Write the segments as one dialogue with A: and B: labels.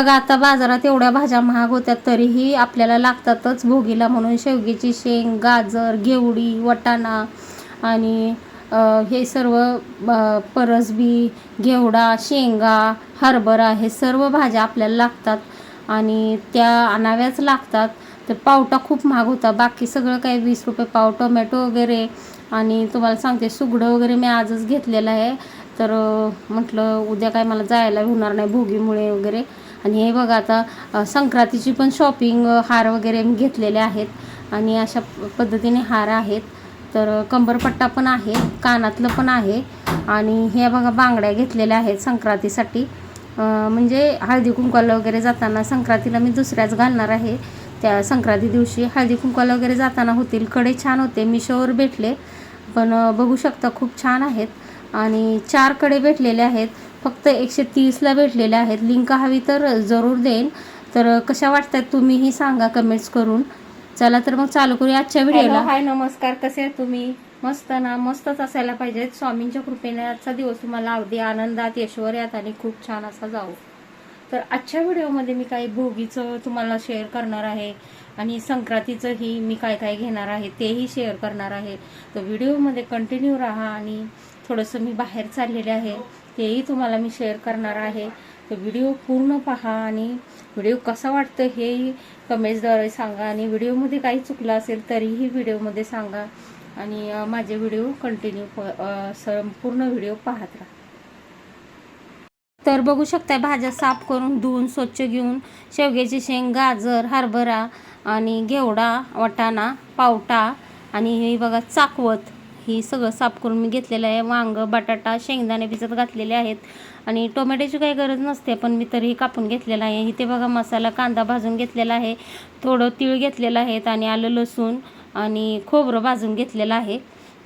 A: बघा आता बाजारात एवढ्या भाज्या महाग होत्या तरीही आपल्याला लागतातच भोगीला म्हणून शेवग्याची शेंग गाजर घेवडी वटाणा आणि हे सर्व परसबी घेवडा शेंगा हरभरा हे सर्व भाज्या आपल्याला लागतात आणि त्या आणाव्याच लागतात. तर पावटा खूप महाग होता. बाकी सगळं काही वीस रुपये पाव टोमॅटो वगैरे आणि तुम्हाला सांगते सुगडं वगैरे मी आजच घेतलेलं आहे. तर म्हटलं उद्या काय मला जायला होणार नाही भोगीमुळे वगैरे. आणि हे बघा आता संक्रांतीची पण शॉपिंग हार वगैरे मी घेतलेले आहेत. आणि अशा पद्धतीने हार आहेत. तर कंबरपट्टा पण आहे कानातलं पण आहे. आणि हे बघा बांगड्या घेतलेल्या आहेत संक्रांतीसाठी. म्हणजे हळदी कुंकवाला वगैरे जाताना संक्रांतीला मी दुसऱ्याच घालणार आहे. त्या संक्रांती दिवशी हळदी कुंकवाला वगैरे जाताना होतील. कडे छान होते मिशोवर भेटले. पण बघू शकता खूप छान आहेत. आणि चारकडे भेटलेले आहेत. फक्त एकशे तीसला भेटलेले आहेत. लिंक हवी तर जरूर देईन. तर कशा वाटतात तुम्हीही सांगा कमेंट्स करून. चला तर मग चालू करूया आजच्या व्हिडिओला. हाय नमस्कार. कसे आहेत तुम्ही? मस्त ना? मस्तच असायला पाहिजेत. स्वामींच्या कृपेने आजचा दिवस तुम्हाला अगदी आनंदात ऐश्वर्यात आणि खूप छान असा जाऊ तर आजच्या व्हिडिओमध्ये मी काही भोगीचं तुम्हाला शेअर करणार आहे आणि संक्रांतीचंही मी काय काय घेणार आहे तेही शेअर करणार आहे. तर व्हिडिओमध्ये कंटिन्यू राहा आणि थोडंसं मी बाहेर चाललेले आहे. हेही तुम्हाला मी शेअर करणार आहे. तर व्हिडिओ पूर्ण पहा आणि व्हिडिओ कसा वाटतं हेही कमेंट्सद्वारे सांगा आणि व्हिडिओमध्ये काही चुकलं असेल तरीही व्हिडिओमध्ये सांगा. आणि माझे व्हिडिओ कंटिन्यू संपूर्ण व्हिडिओ पाहत राहा. तर बघू शकता भाज्या साफ करून धुवून स्वच्छ घेऊन शेवग्याची शेंग गाजर हरभरा आणि घेवडा वटाणा पावटा आणि हे बघा चाकवत. ही सगळं साफ करून मी घेतलेलं आहे. वांगं बटाटा शेंगदाणे भिजत घातलेले आहेत. आणि टोमॅटोची काही गरज नसते पण मी तरीही कापून घेतलेला आहे. इथे बघा मसाला कांदा भाजून घेतलेला आहे. थोडं तीळ घेतलेलं आहे आणि आलं लसूण आणि खोबरं भाजून घेतलेलं आहे.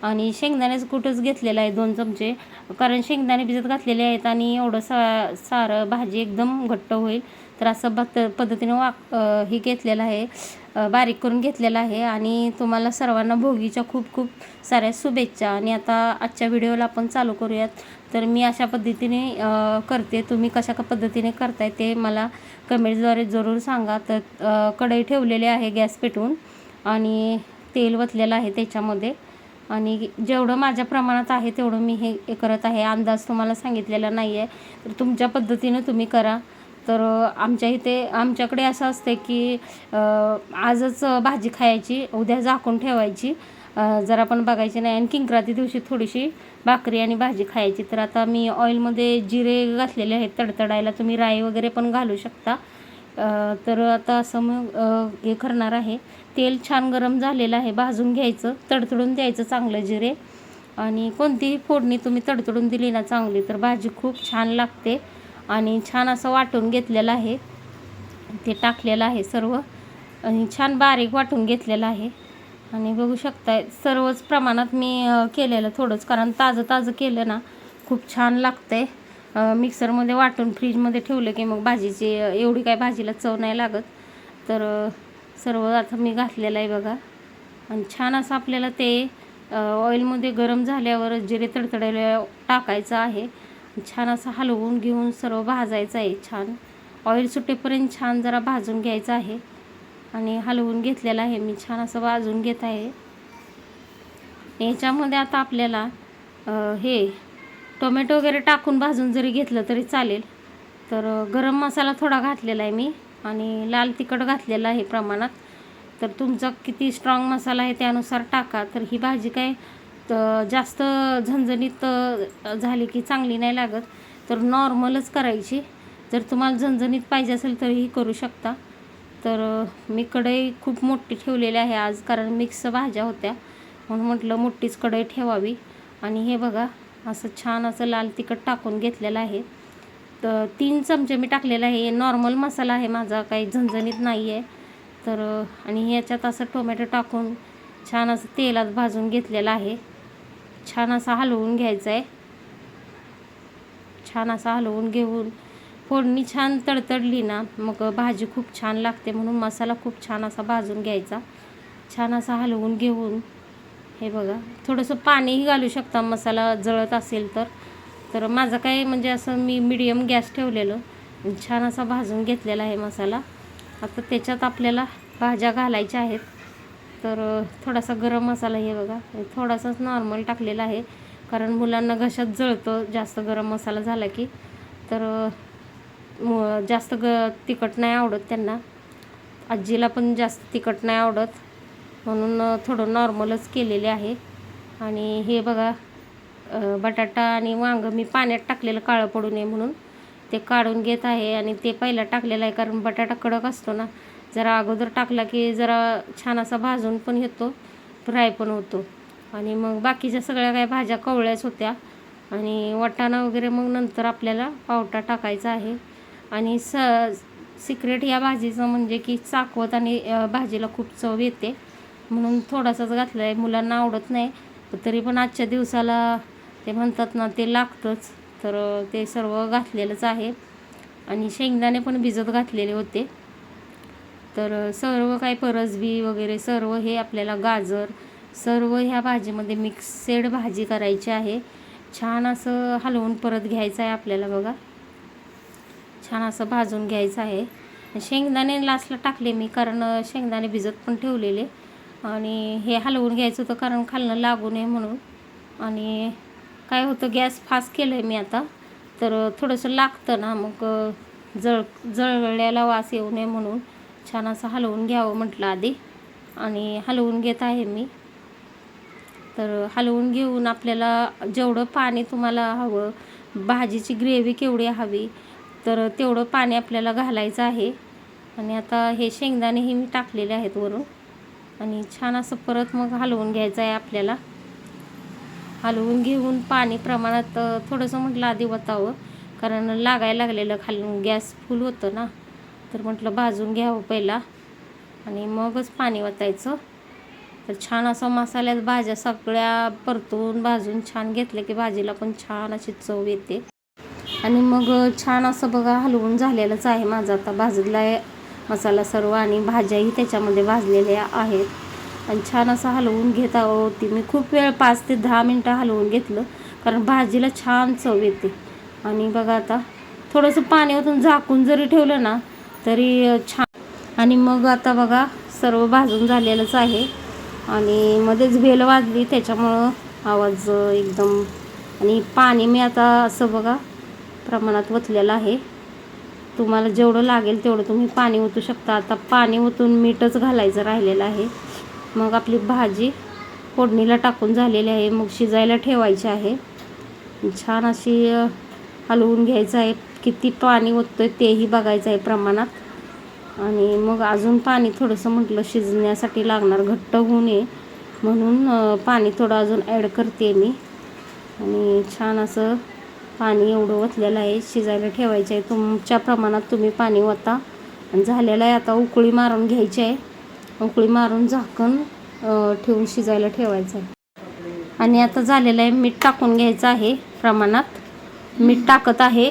A: आणि शेंगदाण्याचं कुठंच घेतलेलं आहे दोन चमचे. कारण शेंगदाणे भिजत घातलेले आहेत आणि एवढं सा सारं भाजी एकदम घट्ट होईल. तर असं बत पद्धतीने वाक हे घेतलेलं आहे. बारीक करून घेतलेला आहे आणि तुम्हाला सर्वांना भोगीच्या खूप खूप साऱ्या शुभेच्छा. आणि आता आजच्या व्हिडिओला आपण चालू करूयात. तर मी अशा पद्धतीने करते. तुम्ही कशा का पद्धतीने करताय ते मला कमेंट्सद्वारे जरूर सांगा. तर कढई ठेवलेली आहे गॅस पेटवून आणि तेल वतलेलं आहे त्याच्यामध्ये. आणि जेवढं माझ्या प्रमाणात आहे तेवढं मी हे करत आहे. अंदाज तुम्हाला सांगितलेला नाही आहे तर तुमच्या पद्धतीनं तुम्ही करा. तर आमच्या इथे आमच्याकडे असं असतं की आजच भाजी खायची उद्या झाकून ठेवायची. जरा पण बघायची नाही आणि किंक्राती दिवशी थोडीशी भाकरी आणि भाजी खायची. तर आता मी ऑइलमध्ये जिरे घातलेले आहेत तडतडायला तुम्ही राई वगैरे पण घालू शकता. तर आता असं मग हे करणार आहे. तेल छान गरम झालेलं आहे भाजून घ्यायचं तडतडून द्यायचं चांगलं जिरे. आणि कोणतीही फोडणी तुम्ही तडतडून दिली ना चांगली तर भाजी खूप छान लागते. आणि छान असं वाटून घेतलेलं आहे. ते टाकलेलं आहे सर्व. आणि छान बारीक वाटून घेतलेलं आहे. आणि बघू शकता सर्वच प्रमाणात मी केलेलं थोडंच कारण ताजं ताजं केलं ना खूप छान लागतंय. मिक्सरमध्ये वाटून फ्रीजमध्ये ठेवलं की मग भाजीची एवढी काय भाजीला चव नाही लागत. तर सर्व आता मी घातलेलं आहे बघा. आणि छान असं आपल्याला ते ऑइलमध्ये गरम झाल्यावर जिरे तडतडायला टाकायचं आहे. छान असं हलवून घेऊन सर्व भाजायचं आहे छान. ऑइल सुटेपर्यंत छान जरा भाजून घ्यायचं आहे. आणि हलवून घेतलेलं आहे मी छान असं भाजून घेत आहे. याच्यामध्ये आता आपल्याला हे टोमॅटो वगैरे टाकून भाजून जरी घेतलं तरी चालेल. तर गरम मसाला थोडा घातलेला आहे मी आणि लाल तिखट घातलेलं आहे प्रमाणात. तर तुमचा किती स्ट्रॉंग मसाला आहे त्यानुसार टाका. तर ही भाजी काय तर जास्त झणझणीत झाली की चांगली नाही लागत. तर नॉर्मलच करायची. जर तुम्हाला झणझणीत पाहिजे असेल तरीही करू शकता. तर मी कढई खूप मोठी ठेवलेली आहे आज कारण मिक्स भाज्या होत्या. म्हणून म्हटलं मोठीच कढई ठेवावी. आणि हे बघा असं छान असं लाल तिखट टाकून घेतलेलं आहे. तर तीन चमचे मी टाकलेलं आहे. नॉर्मल मसाला आहे माझा काही झणझणीत नाही आहे तर आणि ह्याच्यात असं टोमॅटो टाकून छान असं तेलात भाजून घेतलेलं आहे. छान असा हलवून घ्यायचा आहे छान असा हलवून घेऊन फोडणी छान तडतडली ना मग भाजी खूप छान लागते म्हणून मसाला खूप छान असा भाजून घ्यायचा. छान असा हलवून घेऊन हे बघा थोडंसं पाणीही घालू शकता मसाला जळत असेल तर. तर माझं काय म्हणजे असं मी मिडियम गॅस ठेवलेलं. छान असा भाजून घेतलेला आहे मसाला. आता त्याच्यात आपल्याला भाज्या घालायच्या आहेत. तर थोडासा गरम मसाला हे बघा. थोडासाच नॉर्मल टाकलेला आहे. कारण मुलांना घशात जळतं जास्त गरम मसाला झाला की. तर मु- जास्त ग तिखट नाही आवडत त्यांना. आजीला पण जास्त तिखट नाही आवडत. म्हणून थोडं नॉर्मलच केलेले आहे. आणि हे बघा बटाटा आणि वांगं मी पाण्यात टाकलेलं काळं पडू नये म्हणून. ते काढून घेत आहे आणि ते पहिला टाकलेलं आहे. कारण बटाटा कडक असतो ना जरा अगोदर टाकला की जरा छान असा भाजून पण येतो फ्राय पण होतो. आणि मग बाकीच्या सगळ्या काही भाज्या कवळ्याच होत्या. आणि वाटाणा वगैरे मग नंतर आपल्याला पावटा टाकायचा आहे. आणि स सिक्रेट या भाजीचं म्हणजे की चाकवत आणि भाजीला खूप चव येते. म्हणून थोडासाच घातला आहे मुलांना आवडत नाही तरी पण आजच्या दिवसाला ते म्हणतात ना ते लागतंच. तर ते सर्व घातलेलंच आहे. आणि शेंगदाणे पण भिजत घातलेले होते. तर सर्व काही परसबी वगैरे सर्व हे आपल्याला गाजर सर्व ह्या भाजीमध्ये मिक्सेड भाजी करायची आहे. छान असं हलवून परत घ्यायचं आहे आपल्याला बघा. छान असं भाजून घ्यायचं आहे. शेंगदाणे लास्टला टाकले मी कारण शेंगदाणे भिजत पण ठेवलेले. आणि हे हलवून घ्यायचं होतं कारण खालनं लागू नये म्हणून. आणि काय होतं गॅस फास्ट केलं आहे मी आता. तर थोडंसं लागतं ना मग जळ जळल्याला वास येऊ नये म्हणून. छान असं हलवून घ्यावं म्हटलं आधी. आणि हलवून घेत आहे मी. तर हलवून घेऊन आपल्याला जेवढं पाणी तुम्हाला हवं भाजीची ग्रेव्ही केवढी हवी तर तेवढं पाणी आपल्याला घालायचं आहे. आणि आता हे शेंगदाणेही मी टाकलेले आहेत वरून. आणि छान असं परत मग हलवून घ्यायचं आहे आपल्याला. हलवून घेऊन पाणी प्रमाणात थोडंसं म्हटलं आधी वतावं कारण लागायला लागलेलं खालून गॅस फुल होतं ना. तर म्हटलं भाजून घ्यावं पहिला. आणि मगच पाणी ओतायचं तर छान असं मसाल्यात भाज्या सगळ्या परतून भाजून छान घेतल्या की भाजीला पण छान अशी चव येते. आणि मग छान असं बघा हलवून झालेलंच आहे माझं. आता भाजलेला मसाला सर्व आणि भाज्याही त्याच्यामध्ये भाजलेल्या आहेत. आणि छान असं हलवून घेत होती मी खूप वेळ पाच ते दहा मिनटं हलवून घेतलं कारण भाजीला छान चव येते. आणि बघा आता थोडंसं पाणी ओतून झाकून जरी ठेवलं ना तरी छान. आणि मग आता बघा सर्व भाजून झालेलंच आहे. आणि मध्येच भेल वाजली त्याच्यामुळं आवाज एकदम आणि पाणी मी आता असं बघा प्रमाणात ओतलेलं आहे. तुम्हाला जेवढं लागेल तेवढं तुम्ही पाणी ओतू शकता. आता पाणी ओतून मीठच घालायचं राहिलेलं आहे. मग आपली भाजी फोडणीला टाकून झालेली आहे. मग शिजायला ठेवायची आहे. छान अशी हलवून घ्यायचं आहे. किती पाणी ओततोय तेही बघायचं आहे प्रमाणात. आणि मग अजून पाणी थोडंसं म्हटलं शिजण्यासाठी लागणार घट्ट होऊ नये म्हणून पाणी थोडं अजून ॲड करते मी. आणि छान असं पाणी एवढं ओतलेलं आहे. शिजायला ठेवायचं आहे. तुमच्या प्रमाणात तुम्ही पाणी ओता. आणि झालेलं आहे आता उकळी मारून घ्यायची आहे. उकळी मारून झाकण ठेवून शिजायला ठेवायचं आहे. आणि आता झालेलं आहे मीठ टाकून घ्यायचं आहे प्रमाणात. मीठ टाकत आहे.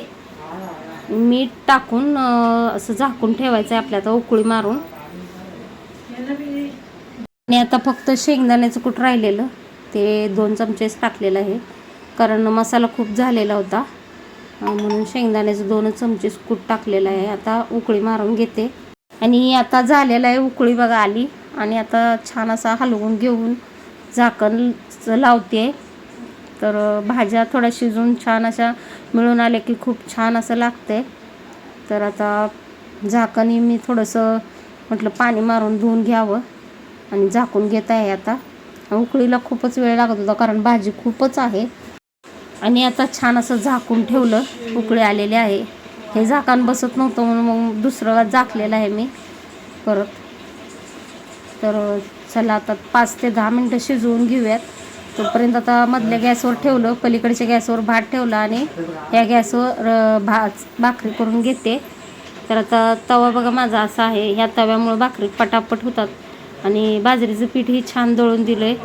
A: मीठ टाकून असं झाकून ठेवायचं आहे आपल्या आता उकळी मारून. आणि आता फक्त शेंगदाण्याचं कूट राहिलेलं ते दोन चमचेच टाकलेलं आहे. कारण मसाला खूप झालेला होता. म्हणून शेंगदाण्याचं दोनच चमचेच कूट टाकलेलं आहे. आता उकळी मारून घेते. आणि आता झालेलं आहे उकळी बघा आली. आणि आता छान असा हलवून घेऊन झाकण लावते. तर भाज्या थोड्या शिजून छान अशा मिळून आले की खूप छान असं लागते तर आता झाकणी मी थोडंसं म्हटलं पाणी मारून धुवून घ्यावं आणि झाकून घेत आहे आता. उकळीला खूपच वेळ लागत होता कारण भाजी खूपच आहे. आणि आता छान असं झाकून ठेवलं. उकळी आलेली आहे. हे झाकण बसत नव्हतं म्हणून मग दुसरं झाकलेलं आहे मी परत. तर चला आता पाच ते दहा मिनटं शिजवून घेऊयात. तोपर्यंत आता मधल्या गॅसवर ठेवलं पलीकडच्या गॅसवर भात ठेवला आणि या गॅसवर भा भात भाकरी करून घेते. तर आता तवा बघा माझा असा आहे. ह्या तव्यामुळं भाकरी पटापट होतात आणि बाजरीचं पीठही छान दळून दिलं आहे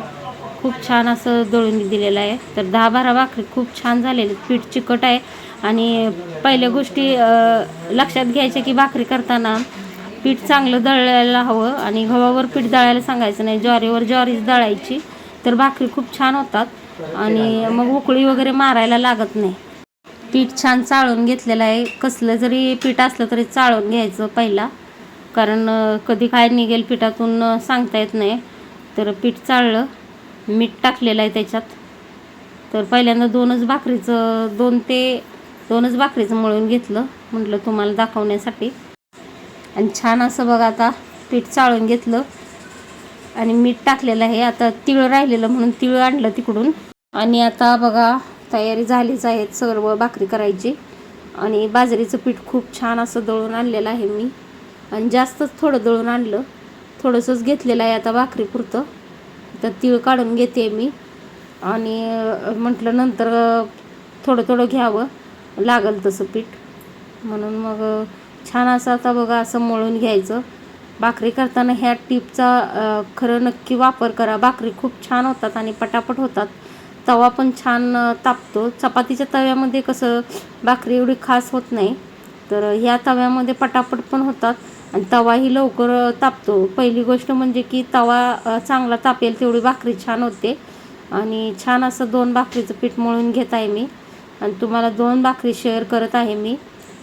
A: खूप छान असं दळून दिलेलं आहे. तर दहा बारा भाकरी खूप छान झालेली पीठ चिकट आहे. आणि पहिल्या गोष्टी लक्षात घ्यायच्या की भाकरी करताना पीठ चांगलं दळायला हवं. आणि गव्हावर पीठ दळायला सांगायचं नाही. ज्वारीवर ज्वारीच दळायची. तर भाकरी खूप छान होतात. आणि मग उकळी वगैरे मारायला लागत नाही. पीठ छान चाळून घेतलेलं आहे. कसलं जरी पीठ असलं तरी चाळून घ्यायचं पहिला. कारण कधी काय निघेल पिठातून सांगता येत नाही. तर पीठ चाळलं. मीठ टाकलेलं आहे त्याच्यात. तर पहिल्यांदा दोनच भाकरीचं दोन ते दोनच भाकरीचं मळून घेतलं. म्हटलं तुम्हाला दाखवण्यासाठी. आणि छान असं बघा आता पीठ चाळून घेतलं. आणि मीठ टाकलेलं आहे. आता तिळ राहिलेलं म्हणून तिळ आणलं तिकडून. आणि आता बघा तयारी झालीच आहेत सर्व भाकरी करायची. आणि बाजरीचं पीठ खूप छान असं दळून आणलेलं आहे मी. आणि जास्तच थोडं दळून आणलं. थोडंसंच घेतलेलं आहे आता भाकरीपुरतं तर तीळ काढून घेते मी. आणि म्हटलं नंतर थोडं थोडं घ्यावं लागल तसं पीठ. म्हणून मग छान असं आता बघा असं मळून घ्यायचं. भाकरी करताना ह्या टिपचा खरं नक्की वापर करा. भाकरी खूप छान होतात आणि पटापट होतात. तवा पण छान तापतो. चपातीच्या तव्यामध्ये कसं भाकरी एवढी खास होत नाही. तर ह्या तव्यामध्ये पटापट पण होतात आणि तवाही लवकर तापतो. पहिली गोष्ट म्हणजे की तवा चांगला तापेल तेवढी भाकरी छान होते. आणि छान असं दोन भाकरीचं पीठ मळून घेत आहे मी. आणि तुम्हाला दोन भाकरी शेअर करत आहे मी.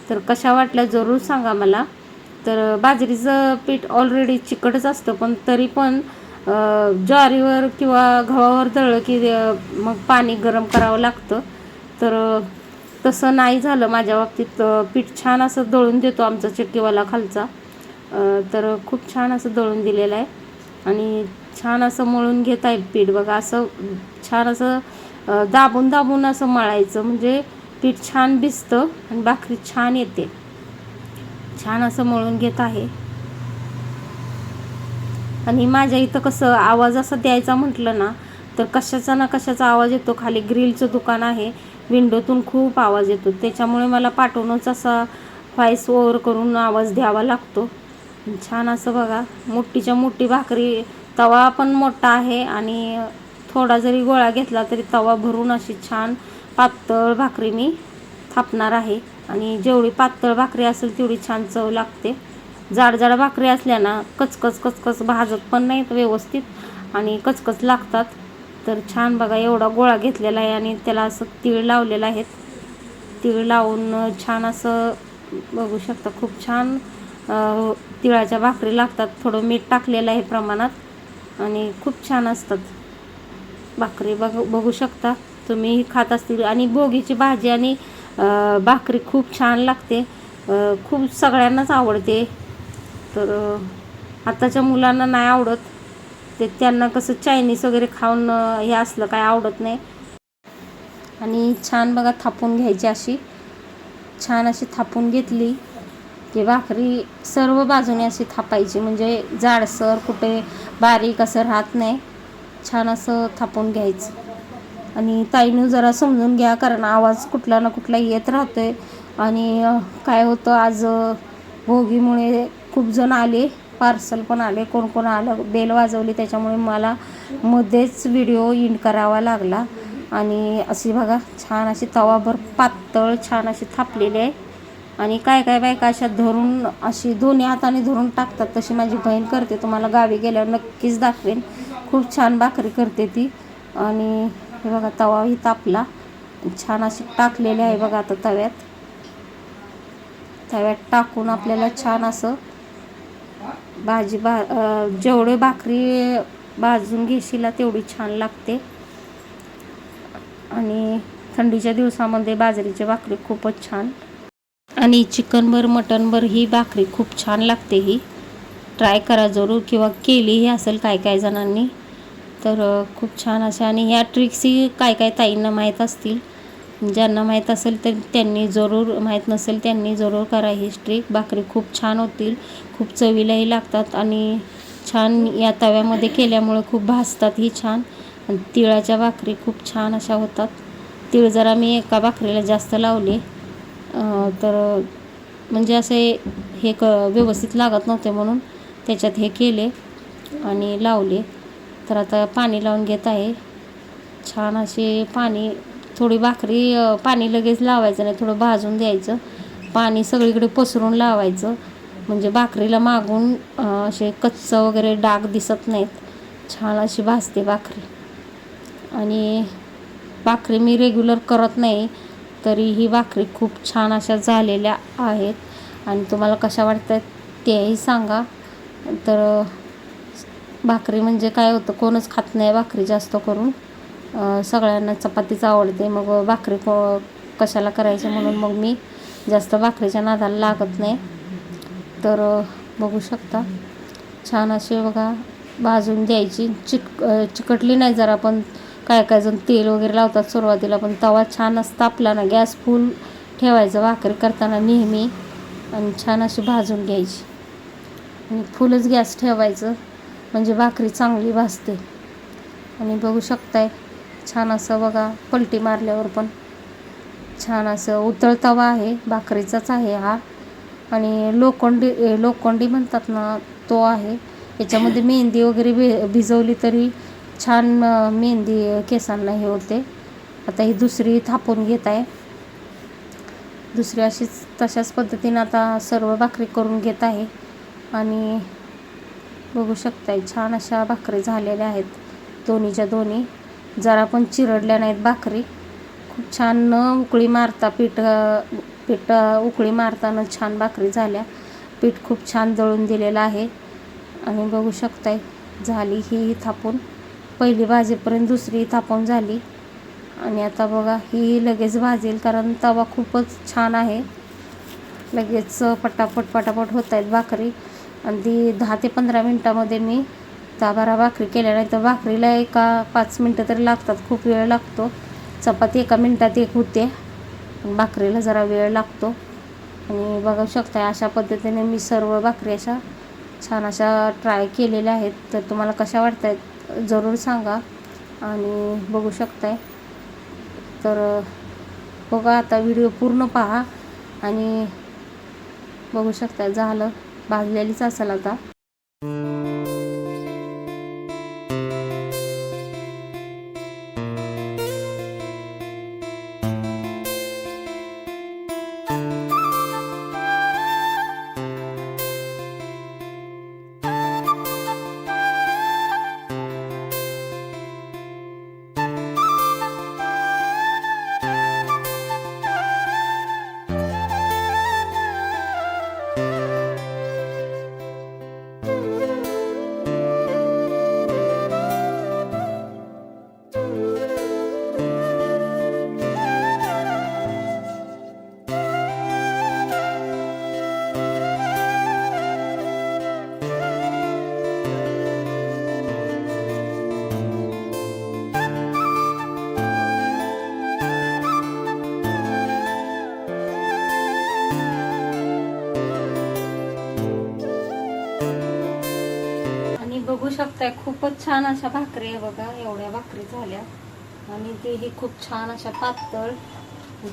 A: तर कशा वाटल्या जरूर सांगा मला. तर बाजरीचं पीठ ऑलरेडी चिकटच असतं पण तरी पण ज्वारीवर किंवा गव्हावर दळलं की मग पाणी गरम करावं लागतं. तर तसं नाही झालं माझ्या बाबतीत. पीठ छान असं दळून देतो आमचा चक्कीवाला खालचा. तर खूप छान असं दळून दिलेलं आहे. आणि छान असं मळून घेत आहे पीठ. बघा असं छान असं दाबून दाबून असं मळायचं. म्हणजे पीठ छान भिजतं आणि भाकरी छान येते. छान असं मळून घेत आहे. आणि माझ्या इथं कसं आवाज असा द्यायचा म्हटलं ना तर कशाचा ना कशाचा आवाज येतो. खाली ग्रिलचं दुकान आहे विंडोतून खूप आवाज येतो. त्याच्यामुळे मला पाठवूनच असा व्हॉइस ओव्हर करून आवाज द्यावा लागतो. छान असं बघा मोठीच्या मोठी भाकरी तवा पण मोठा आहे आणि थोडा जरी गोळा घेतला तरी तवा भरून अशी छान पातळ भाकरी मी थापणार आहे. आणि जेवढी पातळ भाकरी असेल तेवढी छान चव लागते. जाड जाड भाकरी असल्या ना कचकच कचकच भाजत पण नाहीत व्यवस्थित आणि कचकच लागतात. तर छान बघा एवढा गोळा घेतलेला आहे आणि त्याला असं तीळ लावलेलं आहेत. तीळ लावून छान असं बघू शकता खूप छान तिळाच्या भाकरी लागतात. थोडं मीठ टाकलेलं आहे प्रमाणात आणि खूप छान असतात. भाकरी बघ बघू शकता तुम्ही खात असतील. आणि भोगीची भाजी आणि भाकरी खूप छान लागते. खूप सगळ्यांनाच आवडते. तर आत्ताच्या मुलांना नाही आवडत. ते त्यांना कसं चायनीज वगैरे खाऊन हे असलं काय आवडत नाही. आणि छान बघा थापून घ्यायची अशी. छान अशी थापून घेतली. की भाकरी सर्व बाजूने अशी थापायची. म्हणजे जाडसर कुठे बारीक असं राहत नाही. छान असं थापून घ्यायचं. आणि ताईनं जरा समजून घ्या कारण आवाज कुठला ना कुठला येत राहतो आहे आणि काय होतं आज भोगीमुळे खूप जण आले पार्सल पण आले कोण कोण आलं बेल वाजवली त्याच्यामुळे मला मध्येच व्हिडिओ इंड करावा लागला. आणि अशी बघा छान अशी तवाभर पातळ छान अशी थापलेली आहे. आणि काय काय बायका अशा धरून अशी दोन्ही हाताने धरून टाकतात तशी माझी बहीण करते. तुम्हाला गावी गेल्यावर नक्कीच दाखवेन. खूप छान भाकरी करते ती. आणि हे बघा तवाही तापला. छान अशी टाकलेली आहे बघा आता तव्यात. तव्यात टाकून आपल्याला छान असं भाजी भा जेवढे भाकरी भाजून घेशील तेवढी छान लागते. आणि थंडीच्या दिवसामध्ये बाजरीची भाकरी खूपच छान. आणि चिकनभर मटनभर ही भाकरी खूप छान लागते ही. ट्राय करा जरूर किंवा केलीही असेल काय काय जणांनी. तर खूप छान अशा आणि ह्या ट्रिक्सही काय काय ताईंना माहीत असतील. ज्यांना माहीत असेल तर त्यांनी जरूर माहीत नसेल त्यांनी जरूर करा ही ट्रिक. भाकरी खूप छान होतील खूप चवीलाही लागतात आणि छान या तव्यामध्ये केल्यामुळे खूप भासतात ही छान. तिळाच्या भाकरी खूप छान अशा होतात. तीळ जरा मी एका भाकरीला जास्त लावले. तर म्हणजे असे हे क व्यवस्थित लागत नव्हते म्हणून त्याच्यात हे केले आणि लावले. तर आता पाणी लावून घेत आहे. छान असे पाणी थोडी भाकरी पाणी लगेच लावायचं नाही थोडं भाजून द्यायचं. पाणी सगळीकडे पसरून लावायचं. म्हणजे भाकरीला मागून असे कच्चं वगैरे डाग दिसत नाहीत. छान अशी भाजते भाकरी. आणि भाकरी मी रेग्युलर करत नाही तरी ही भाकरी खूप छान अशा झालेल्या आहेत. आणि तुम्हाला कशा वाटतात तेही सांगा. तर भाकरी म्हणजे काय होतं कोणच खात नाही भाकरी जास्त करून. सगळ्यांना चपातीच आवडते मग भाकरी को कशाला करायची म्हणून मग मी जास्त भाकरीच्या नादाला लागत नाही. तर बघू शकता. छान असे बघा भाजून द्यायची चिक चिकटली नाही जरा पण काय काय जण तेल वगैरे लावतात सुरुवातीला पण तवा छान असता तापला ना गॅस फुल ठेवायचं भाकरी करताना नेहमी. आणि छान अशी भाजून घ्यायची. आणि फुलच गॅस ठेवायचं. म्हणजे भाकरी चांगली भाजते. आणि बघू शकताय छान असं बघा पलटी मारल्यावर पण छान असं उतळ तवा आहे भाकरीचाच आहे हा. आणि लोखंडी लोखंडी म्हणतात ना तो आहे. याच्यामध्ये मेहंदी वगैरे भि भिजवली तरी छान मेहंदी केसांना हे होते. आता ही दुसरी थापून घेत आहे दुसरी अशीच तशाच पद्धतीनं आता सर्व भाकरी करून घेत आहे. आणि बघू शकताय छान अशा भाकरी झालेल्या आहेत. दोन्हीच्या दोन्ही. जरा पण चिरडल्या नाहीत भाकरी. खूप छान न उकळी मारता पीठ पीठ उकळी मारताना छान भाकरी झाल्या. पीठ खूप छान दळून दिलेलं आहे. आणि बघू शकताय झाली ही थापून. पहिली भाजीपर्यंत दुसरी थापून झाली. आणि आता बघा ही लगेच भाजेल कारण तवा खूपच छान आहे. लगेच पटापट पटापट होत आहेत भाकरी. आणि ती दहा ते पंधरा मिनटामध्ये मी दहा बारा भाकरी केल्या नाही तर भाकरीला एका पाच मिनटं तरी लागतात खूप वेळ लागतो. चपाती एका मिनटात एक होते भाकरीला जरा वेळ लागतो. आणि बघू शकता अशा पद्धतीने मी सर्व भाकरी अशा छान अशा ट्राय केलेल्या आहेत. तर तुम्हाला कशा वाटत आहेत जरूर सांगा. आणि बघू शकताय. तर बघा आता व्हिडिओ पूर्ण पहा. आणि बघू शकता झालं. भाजलेलीच असेल आता. शकताय. खूपच छान अशा भाकरी आहे बघा. एवढ्या भाकरी झाल्या. आणि तेही खूप छान अशा पातळ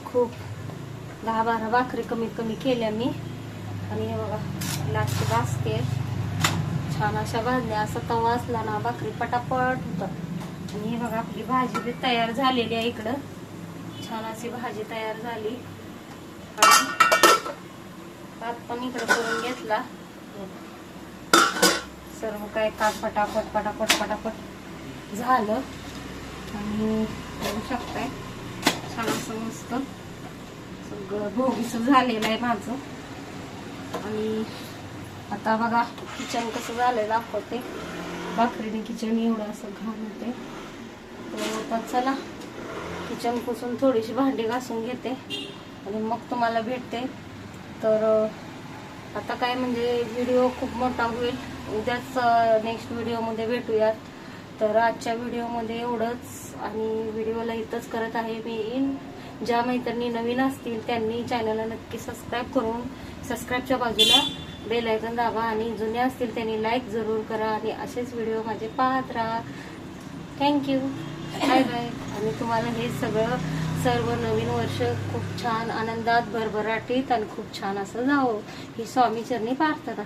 A: खूप दहा बारा भाकरी कमीत कमी केल्या मी. आणि हे बघा लास्ट भाजते. छान अशा भाजल्या. असा तवा असला ना भाकरी पटापट होतात. आणि हे बघा आपली भाजी बी तयार झालेली आहे इकडं. छान अशी भाजी तयार झाली. आणि भात पण इकडं करून घेतला. सर्व काय का फटाफट फटाफट फटाफट झालं. आणि बघू शकताय छान असं मस्त सगळं भोगीचं झालेलं आहे माझं. आणि आता बघा किचन कसं झालंय दाखवते. भाकरीने किचन एवढं असं घाण होते तर आता चला किचन पुसून थोडीशी भांडी घासून घेते. आणि मग तुम्हाला भेटते. तर आता काय म्हणजे व्हिडिओ खूप मोठा होईल. उद्याच नेक्स्ट व्हिडिओमध्ये भेटूयात. तर आजच्या व्हिडिओमध्ये एवढंच. आणि व्हिडिओला इथंच करत आहे मी इन. ज्या मैत्रिणी नवीन असतील त्यांनी चॅनलला नक्की सबस्क्राईब करून सबस्क्राईबच्या बाजूला बेल आयकन दाबा. आणि जुने असतील त्यांनी लाईक जरूर करा. आणि असेच व्हिडिओ माझे पाहत राहा. थँक्यू बाय बाय आणि तुम्हाला हे सगळं सर्व नवीन वर्ष खूप छान आनंदात भरभराटीत आणि खूप छान असं जावं. ही स्वामी चरणी प्रार्थना.